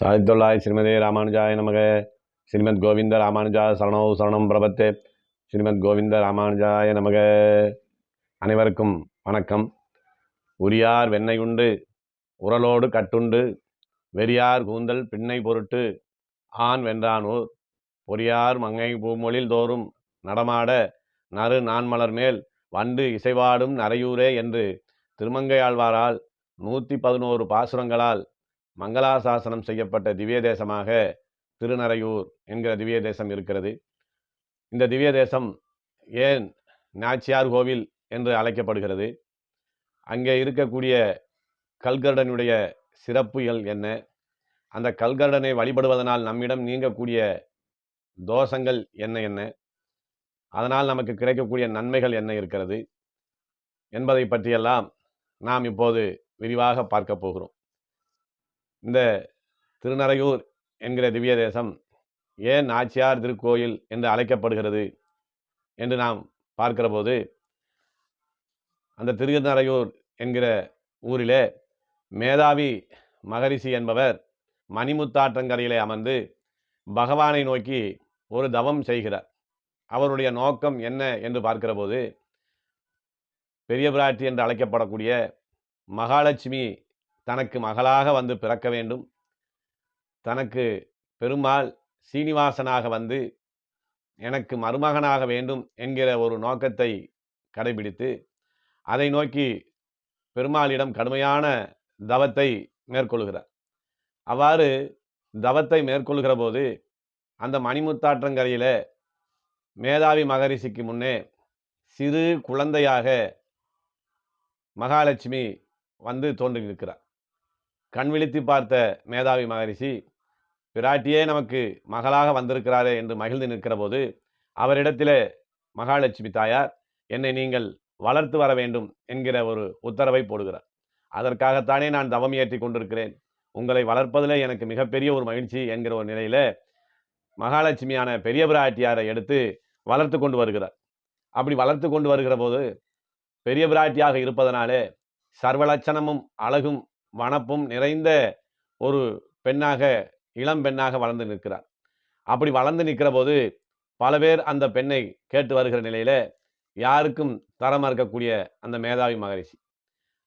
சாதித்துள்ளாய் ஸ்ரீமதே ராமானுஜாய நமக ஸ்ரீமத் கோவிந்த ராமானுஜா சரணோ சரணம் பிரபத்தே ஸ்ரீமத் கோவிந்த ராமானுஜாய நமக அனைவருக்கும் வணக்கம்। உரியார் வெண்ணையுண்டு உண்டு உரலோடு கட்டுண்டு வெறியார் கூந்தல் பின்னை பொருட்டு ஆண் வென்றானூர் பொறியார் மங்கை பூமொழில் தோறும் நடமாட நறு நான்மலர் மேல் வண்டு இசைவாடும் நரையூரே என்று திருமங்கையாழ்வாரால் நூற்றி பதினோரு பாசுரங்களால் மங்களாசாசனம் செய்யப்பட்ட திவ்ய தேசமாக திருநறையூர் என்கிற திவ்ய தேசம் இருக்கிறது. இந்த திவ்ய தேசம் ஏன் நாச்சியார் கோவில் என்று அழைக்கப்படுகிறது? அங்கே இருக்கக்கூடிய கல்கர்டனுடைய சிறப்புகள் என்ன? அந்த கல்கர்டனை வழிபடுவதனால் நம்மிடம் நீங்கக்கூடிய தோஷங்கள் என்ன என்ன? அதனால் நமக்கு கிடைக்கக்கூடிய நன்மைகள் என்ன இருக்கிறது? என்பதை பற்றியெல்லாம் நாம் இப்போது விரிவாக பார்க்க போகிறோம். இந்த திருநறையூர் என்கிற திவ்ய தேசம் ஏன் நாச்சியார் திருக்கோயில் என்று அழைக்கப்படுகிறது என்று நாம் பார்க்கிற போது அந்த திருநறையூர் என்கிற ஊரிலே மேதாவி மகரிஷி என்பவர் மணிமுத்தாற்றங்கரையிலே அமர்ந்து பகவானை நோக்கி ஒரு தவம் செய்கிறார். அவருடைய நோக்கம் என்ன என்று பார்க்கிற போது பெரிய பிராட்டி என்று அழைக்கப்படக்கூடிய மகாலட்சுமி தனக்கு மகளாக வந்து பிறக்க வேண்டும். தனக்கு பெருமாள் சீனிவாசனாக வந்து எனக்கு மருமகனாக வேண்டும் என்கிற ஒரு நோக்கத்தை கடைபிடித்து அதை நோக்கி பெருமாளிடம் கடுமையான தவத்தை மேற்கொள்கிறார். அவ்வாறு தவத்தை மேற்கொள்கிற போது அந்த மணிமுத்தாற்றங்கரையில் மேதாவி மகரிஷிக்கு முன்னே சிறு குழந்தையாக மகாலட்சுமி வந்து தோன்றியிருக்கிறார். கண் விழித்து பார்த்த மேதாவி மகரிஷி பிராட்டியே நமக்கு மகளாக வந்திருக்கிறாரே என்று மகிழ்ந்து நிற்கிற போது அவரிடத்திலே மகாலட்சுமி தாயார் என்னை நீங்கள் வளர்த்து வர வேண்டும் என்கிற ஒரு உத்தரவை போடுகிறார். அதற்காகத்தானே நான் தவம் ஏற்றி கொண்டிருக்கிறேன். உங்களை வளர்ப்பதில் எனக்கு மிகப்பெரிய ஒரு மகிழ்ச்சி என்கிற ஒரு நிலையில மகாலட்சுமியான பெரிய பிராட்டியாரை எடுத்து வளர்த்து கொண்டு வருகிறார். அப்படி வளர்த்து கொண்டு வருகிற போது பெரிய பிராட்டியாக இருப்பதனாலே சர்வலட்சணமும் அழகும் வனப்பும் நிறைந்த ஒரு பெண்ணாக இளம் பெண்ணாக வளர்ந்து நிற்கிறார். அப்படி வளர்ந்து நிற்கிற போது பல பேர் அந்த பெண்ணை கேட்டு வருகிற நிலையில யாருக்கும் தர மறுக்கக்கூடிய அந்த மேதாவி மகரிஷி.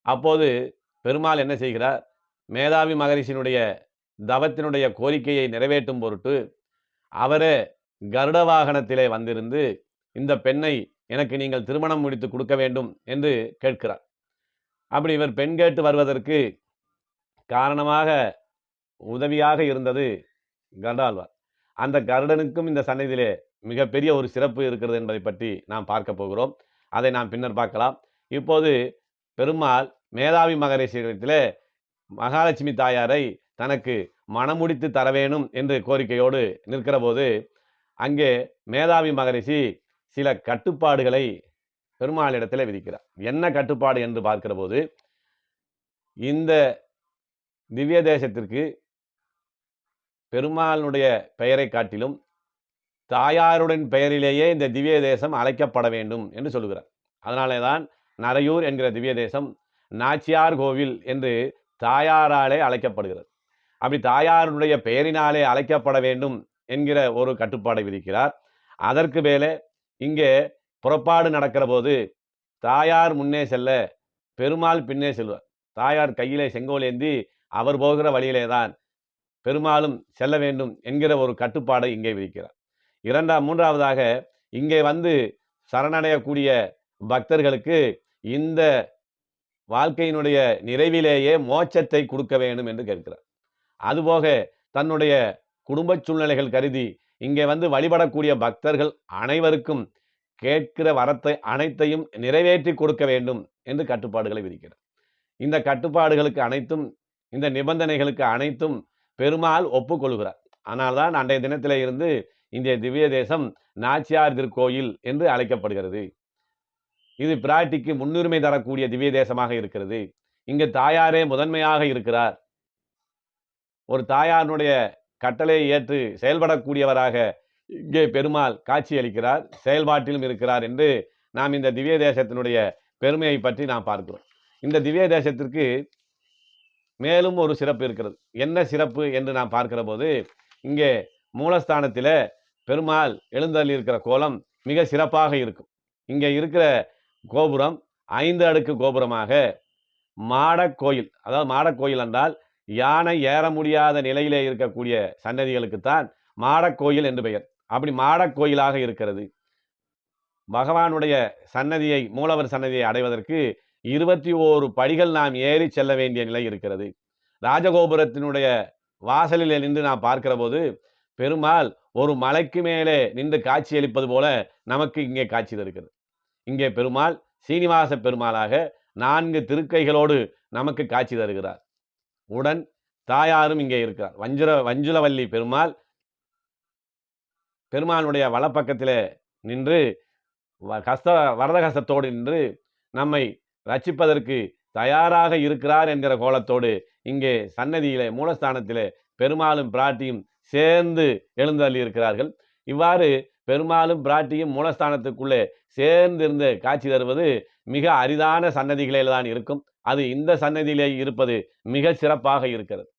அப்போது பெருமாள் என்ன செய்கிறார்? மேதாவி மகரிஷியினுடைய தவத்தினுடைய கோரிக்கையை நிறைவேற்றும் பொருட்டு அவரே கருட வாகனத்திலே வந்திருந்து இந்த பெண்ணை எனக்கு நீங்கள் திருமணம் முடித்து கொடுக்க வேண்டும் என்று கேட்கிறார். அப்படி இவர் பெண் கேட்டு வருவதற்கு காரணமாக உதவியாக இருந்தது கருடாழ்வார் அந்த கருடனுக்கும் இந்த சன்னதியிலே மிகப்பெரிய ஒரு சிறப்பு இருக்கிறது என்பதை பற்றி நாம் பார்க்க போகிறோம். அதை நாம் பின்னர் பார்க்கலாம். இப்போது பெருமாள் மேதாவி மகரேஸ்வரத்திலே மகாலட்சுமி தாயாரை தனக்கு மணமுடித்து தர வேணும் என்று கோரிக்கையோடு நிற்கிற போது அங்கே மேதாவி மகரிஷி சில கட்டுப்பாடுகளை பெருமாளிடத்தில் விதிக்கிறார். என்ன கட்டுப்பாடு என்று பார்க்கிற போது இந்த திவ்ய தேசத்திற்கு பெருமாளுடைய பெயரை காட்டிலும் தாயாருடன் பெயரிலேயே இந்த திவ்ய தேசம் அழைக்கப்பட வேண்டும் என்று சொல்லுகிறார். அதனாலே தான் நரையூர் என்கிற திவ்ய தேசம் நாச்சியார் கோவில் என்று தாயாராலே அழைக்கப்படுகிறது. அப்படி தாயாருடைய பெயரினாலே அழைக்கப்பட வேண்டும் என்கிற ஒரு கட்டுப்பாடை விதிக்கிறார். அதற்கு மேலே இங்கே புறப்பாடு நடக்கிற போது தாயார் முன்னே செல்ல பெருமாள் பின்னே செல்வார். தாயார் கையிலே செங்கோல் ஏந்தி அவர் போகிற வழியிலே தான் பெருமாளும் செல்ல வேண்டும் என்கிற ஒரு கட்டுப்பாடை இங்கே விதிக்கிறார். இரண்டாம் மூன்றாவதாக இங்கே வந்து சரணடையக்கூடிய பக்தர்களுக்கு இந்த வாழ்க்கையினுடைய நிறைவிலேயே மோட்சத்தை கொடுக்க வேண்டும் என்று கேட்கிறார். அதுபோக தன்னுடைய குடும்ப சூழ்நிலைகள் கருதி இங்கே வந்து வழிபடக்கூடிய பக்தர்கள் அனைவருக்கும் கேட்கிற வரத்தை அனைத்தையும் நிறைவேற்றி கொடுக்க வேண்டும் என்று கட்டுப்பாடுகளை விதிக்கிறார். இந்த கட்டுப்பாடுகளுக்கு அனைத்தும் இந்த நிபந்தனைகளுக்கு அனைத்தும் பெருமாள் ஒப்புக்கொள்கிறார். ஆனால்தான் அன்றைய தினத்திலே இருந்து இந்த திவ்ய தேசம் நாச்சியார் திருக்கோயில் என்று அழைக்கப்படுகிறது. இது பிராட்டிக்கு முன்னுரிமை தரக்கூடிய திவ்ய தேசமாக இருக்கிறது. இங்கு தாயாரே முதன்மையாக இருக்கிறார். ஒரு தாயாருடைய கட்டளையை ஏற்று செயல்படக்கூடியவராக இங்கே பெருமாள் காட்சியளிக்கிறார் செயல்பாட்டிலும் இருக்கிறார் என்று நாம் இந்த திவ்ய தேசத்தினுடைய பெருமையை பற்றி நாம் பார்க்கிறோம். இந்த திவ்ய தேசத்திற்கு மேலும் ஒரு சிறப்பு இருக்கிறது. என்ன சிறப்பு என்று நாம் பார்க்கிற போது இங்கே மூலஸ்தானத்தில் பெருமாள் எழுந்தள்ளி இருக்கிற கோலம் மிக சிறப்பாக இருக்கும். இங்கே இருக்கிற கோபுரம் ஐந்து அடுக்கு கோபுரமாக மாடக்கோயில் அதாவது மாடக் கோயில் என்றால் யானை ஏற முடியாத நிலையிலே இருக்கக்கூடிய சன்னதிகளுக்குத்தான் மாடக் கோயில் என்று பெயர். அப்படி மாடக்கோயிலாக இருக்கிறது. பகவானுடைய சன்னதியை மூலவர் சன்னதியை அடைவதற்கு இருபத்தி ஓரு படிகள் நாம் ஏறி செல்ல வேண்டிய நிலை இருக்கிறது. ராஜகோபுரத்தினுடைய வாசலில் நின்று நாம் பார்க்கிற போது பெருமாள் ஒரு மலைக்கு மேலே நின்று காட்சியளிப்பது போல நமக்கு இங்கே காட்சி தருகிறது. இங்கே பெருமாள் சீனிவாச பெருமாளாக நான்கு திருக்கைகளோடு நமக்கு காட்சி தருகிறார். உடன் தாயாரும் இங்கே இருக்கிறார். வஞ்சுர வஞ்சுலவல்லி பெருமாள் பெருமானுடைய வலப்பக்கத்தில் நின்று வ- கஸ்த வரதகஸ்தத்தோடு நின்று நம்மை ரட்சிப்பதற்கு தயாராக இருக்கிறார் என்கிற கோலத்தோடு இங்கே சன்னதியிலே மூலஸ்தானத்திலே பெருமாளும் பிராட்டியும் சேர்ந்து எழுந்தள்ளி இருக்கிறார்கள். இவ்வாறு பெருமாளும் பிராட்டியும் மூலஸ்தானத்துக்குள்ளே சேர்ந்து இருந்து காட்சி தருவது மிக அரிதான சன்னதிகளில் தான் இருக்கும். அது இந்த சன்னதியிலே இருப்பது மிக சிறப்பாக இருக்கிறது.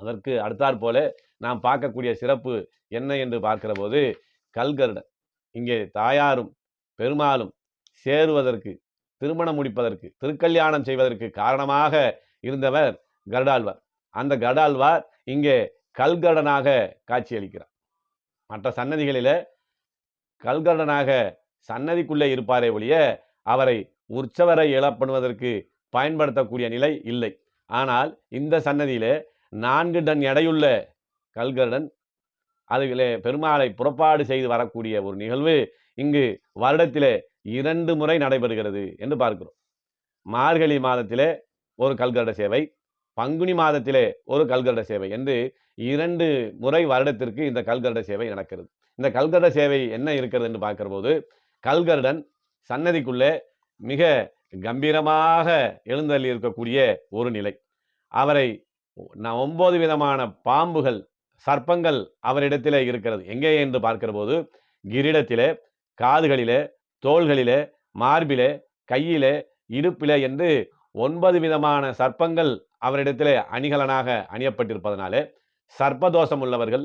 அதற்கு அடுத்தாற் போல நாம் பார்க்கக்கூடிய சிறப்பு என்ன என்று பார்க்கிற போது கல்கருடன். இங்கே தாயாரும் பெருமாளும் சேருவதற்கு திருமணம் முடிப்பதற்கு திருக்கல்யாணம் செய்வதற்கு காரணமாக இருந்தவர் கருடாழ்வார். அந்த கருடாழ்வார் இங்கே கல்கடனாக காட்சியளிக்கிறார். மற்ற சன்னதிகளில் கல்கடனாக சன்னதிக்குள்ளே இருப்பாரே ஒழிய அவரை உற்சவரை இழப்படுவதற்கு பயன்படுத்தக்கூடிய நிலை இல்லை. ஆனால் இந்த சன்னதியில் நான்கு டன் எடையுள்ள கல்கடன் அதுகளே பெருமாளை புறப்பாடு செய்து வரக்கூடிய ஒரு நிகழ்வு இங்கு வருடத்திலே இரண்டு முறை நடைபெறுகிறது என்று பார்க்கிறோம். மார்கழி மாதத்திலே ஒரு கல்கருட சேவை பங்குனி மாதத்திலே ஒரு கல்கருட சேவை என்று இரண்டு முறை வருடத்திற்கு இந்த கல்கருட சேவை நடக்கிறது. இந்த கல்கருட சேவை என்ன இருக்கிறது என்று பார்க்கிற போது கல்கருடன் சன்னதிக்குள்ளே மிக கம்பீரமாக எழுந்தள்ளி இருக்கக்கூடிய ஒரு நிலை. அவரை ஒன்பது விதமான பாம்புகள் சர்ப்பங்கள் அவரிடத்திலே இருக்கிறது. எங்கே என்று பார்க்கிற போது கிரீடத்திலே காதுகளிலே தோள்களிலே மார்பிலே கையிலே இடுப்பிலே என்று ஒன்பது விதமான சர்ப்பங்கள் அவரிடத்திலே அணிகலனாக அணியப்பட்டிருப்பதனாலே சர்ப்பதோஷம் உள்ளவர்கள்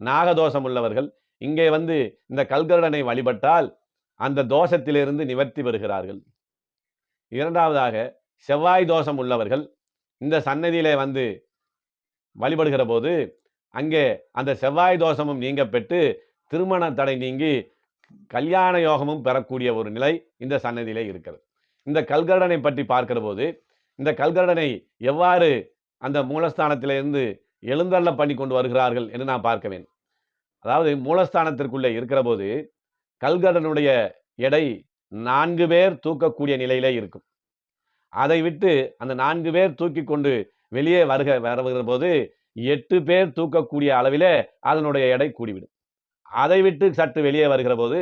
நாகதோஷம் உள்ளவர்கள் இங்கே வந்து இந்த கல்கருடனை வழிபட்டால் அந்த தோஷத்திலிருந்து நிவர்த்தி பெறுகிறார்கள். இரண்டாவதாக செவ்வாய் தோஷம் உள்ளவர்கள் இந்த சன்னதியிலே வந்து வழிபடுகிற போது அங்கே அந்த செவ்வாய் தோஷமும் நீங்க பெற்று திருமண தடை நீங்கி கல்யாண யோகமும் பெறக்கூடிய ஒரு நிலை இந்த சன்னதியிலே இருக்கிறது. இந்த கல்கருடனை பற்றி பார்க்கிற போது இந்த கல்கடனை எவ்வாறு அந்த மூலஸ்தானத்திலிருந்து எழுந்தள்ள பண்ணி கொண்டு வருகிறார்கள் என்று நான் பார்க்க வேண்டும். அதாவது மூலஸ்தானத்திற்குள்ளே இருக்கிற போது கல்கருடனுடைய எடை நான்கு பேர் தூக்கக்கூடிய நிலையிலே இருக்கும். அதை விட்டு அந்த நான்கு பேர் தூக்கி கொண்டு வெளியே வருக வருகிற போது எட்டு பேர் தூக்கக்கூடிய அளவிலே அதனுடைய எடை கூடிவிடும். அதை விட்டு சற்று வெளியே வருகிற போது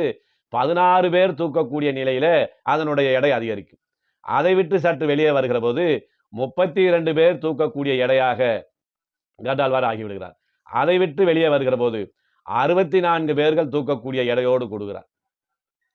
பதினாறு பேர் தூக்கக்கூடிய நிலையில அதனுடைய எடை அதிகரிக்கும். அதை விட்டு சற்று வெளியே வருகிற போது முப்பத்தி இரண்டு பேர் தூக்கக்கூடிய எடையாக கடால்வார் ஆகிவிடுகிறார். அதை விட்டு வெளியே வருகிற போது அறுபத்தி நான்கு பேர்கள் தூக்கக்கூடிய எடையோடு கொடுக்கிறார்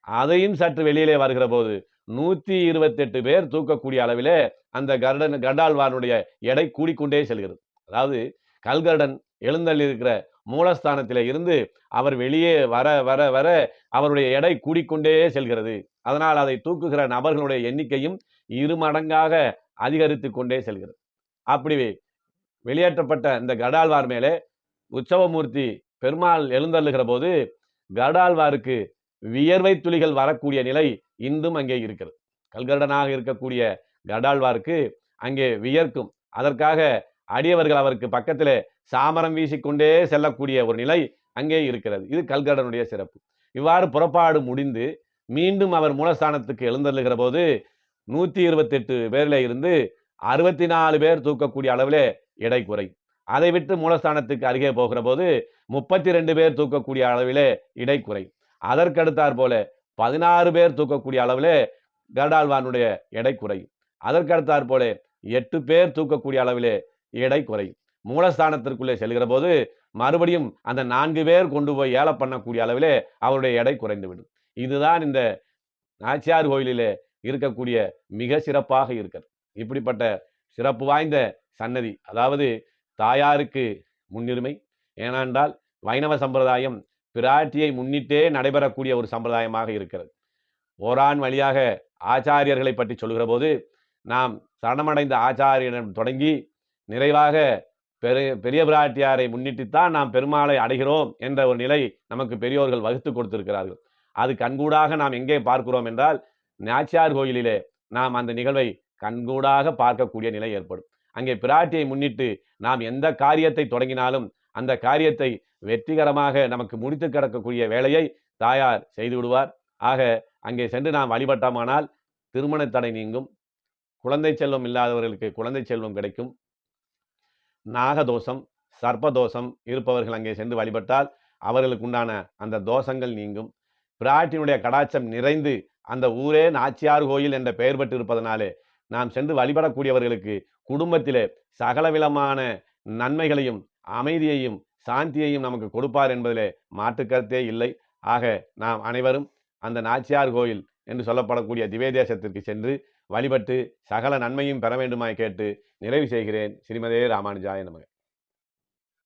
அதையும் சற்று வெளியிலே வருகிற போது நூத்தி இருபத்தெட்டு பேர் தூக்கக்கூடிய அளவிலே அந்த கருடன் கண்டாழ்வானுடைய எடை கூடிக்கொண்டே செல்கிறது. அதாவது கல்கருடன் எழுந்தள்ளி இருக்கிற மூலஸ்தானத்தில் இருந்து அவர் வெளியே வர வர வர அவருடைய எடை கூடிக்கொண்டே செல்கிறது. அதனால் அதை தூக்குகிற நபர்களுடைய எண்ணிக்கையும் இரு மடங்காக அதிகரித்து கொண்டே செல்கிறது. அப்படி வெளியேற்றப்பட்ட இந்த கடாழ்வார் மேலே உற்சவமூர்த்தி பெருமாள் எழுந்தள்ளுகிற போது கடால்வாருக்கு வியர்வை துளிகள் வரக்கூடிய நிலை இன்றும் அங்கே இருக்கிறது. கல்கருடனாக இருக்கக்கூடிய கடால்வாருக்கு அங்கே வியர்க்கும். அதற்காக அடியவர்கள் அவருக்கு பக்கத்தில் சாமரம் வீசிக்கொண்டே செல்லக்கூடிய ஒரு நிலை அங்கே இருக்கிறது. இது கல்கடனுடைய சிறப்பு. இவ்வாறு புறப்பாடு முடிந்து மீண்டும் அவர் மூலஸ்தானத்துக்கு எழுந்தள்ளுகிற போது நூற்றி இருபத்தெட்டு பேரில் இருந்து அறுபத்தி நாலு பேர் தூக்கக்கூடிய அளவிலே எடை குறையும் அதை விட்டு மூலஸ்தானத்துக்கு அருகே போகிற போது முப்பத்தி ரெண்டு பேர் தூக்கக்கூடிய அளவிலே இடை குறையும் அதற்கடுத்தாற் போல பதினாறு பேர் தூக்கக்கூடிய அளவிலே கருடாழ்வானுடைய எடை குறையும் அதற்கடுத்தாற் போல எட்டு பேர் தூக்கக்கூடிய அளவிலே எடை குறையும் மூலஸ்தானத்திற்குள்ளே செல்கிற போது மறுபடியும் அந்த நான்கு பேர் கொண்டு போய் ஏல பண்ணக்கூடிய அளவிலே அவருடைய எடை குறைந்துவிடும். இதுதான் இந்த நாச்சியார் கோயிலிலே இருக்கக்கூடிய மிக சிறப்பாக இருக்கிறது. இப்படிப்பட்ட சிறப்பு வாய்ந்த சன்னதி அதாவது தாயாருக்கு முன்னுரிமை. ஏனென்றால் வைணவ சம்பிரதாயம் பிராட்டியை முன்னிட்டே நடைபெறக்கூடிய ஒரு சம்பிரதாயமாக இருக்கிறது. ஓரான் வழியாக ஆச்சாரியர்களை பற்றி சொல்கிற போது நாம் சரணமடைந்த ஆச்சாரியனிடம் தொடங்கி நிறைவாக பெரு பெரிய பிராட்டியாரை முன்னிட்டுத்தான் நாம் பெருமாளை அடைகிறோம் என்ற ஒரு நிலை நமக்கு பெரியோர்கள் வகுத்து கொடுத்திருக்கிறார்கள். அது கண்கூடாக நாம் எங்கே பார்க்கிறோம் என்றால் நாச்சியார் கோயிலிலே நாம் அந்த நிகழ்வை கண்கூடாக பார்க்கக்கூடிய நிலை ஏற்படும். அங்கே பிராட்டியை முன்னிட்டு நாம் எந்த காரியத்தை தொடங்கினாலும் அந்த காரியத்தை வெற்றிகரமாக நமக்கு முடித்து கிடக்கக்கூடிய வேலையை தாயார் செய்து விடுவார். ஆக அங்கே சென்று நாம் வழிபட்டோமானால் திருமண தடை நீங்கும். குழந்தை செல்வம் இல்லாதவர்களுக்கு குழந்தை செல்வம் கிடைக்கும். நாகதோஷம் சர்ப்பதோஷம் இருப்பவர்கள் அங்கே சென்று வழிபட்டால் அவர்களுக்கு உண்டான அந்த தோஷங்கள் நீங்கும். பிராட்டினுடைய கடாட்சம் நிறைந்து அந்த ஊரே நாச்சியார் கோயில் என்ற பெயர் பெற்று இருப்பதனாலே நாம் சென்று வழிபடக்கூடியவர்களுக்கு குடும்பத்திலே சகலவிதமான நன்மைகளையும் அமைதியையும் சாந்தியையும் நமக்கு கொடுப்பார் என்பதிலே மாற்று கருத்தே இல்லை. ஆக நாம் அனைவரும் அந்த நாச்சியார் கோயில் என்று சொல்லப்படக்கூடிய திவேதேசத்திற்கு சென்று வழிபட்டு சகல நன்மையும் பெற வேண்டுமாய் கேட்டு நிறைவு செய்கிறேன். ஸ்ரீமதே ராமானுஜாய நமக.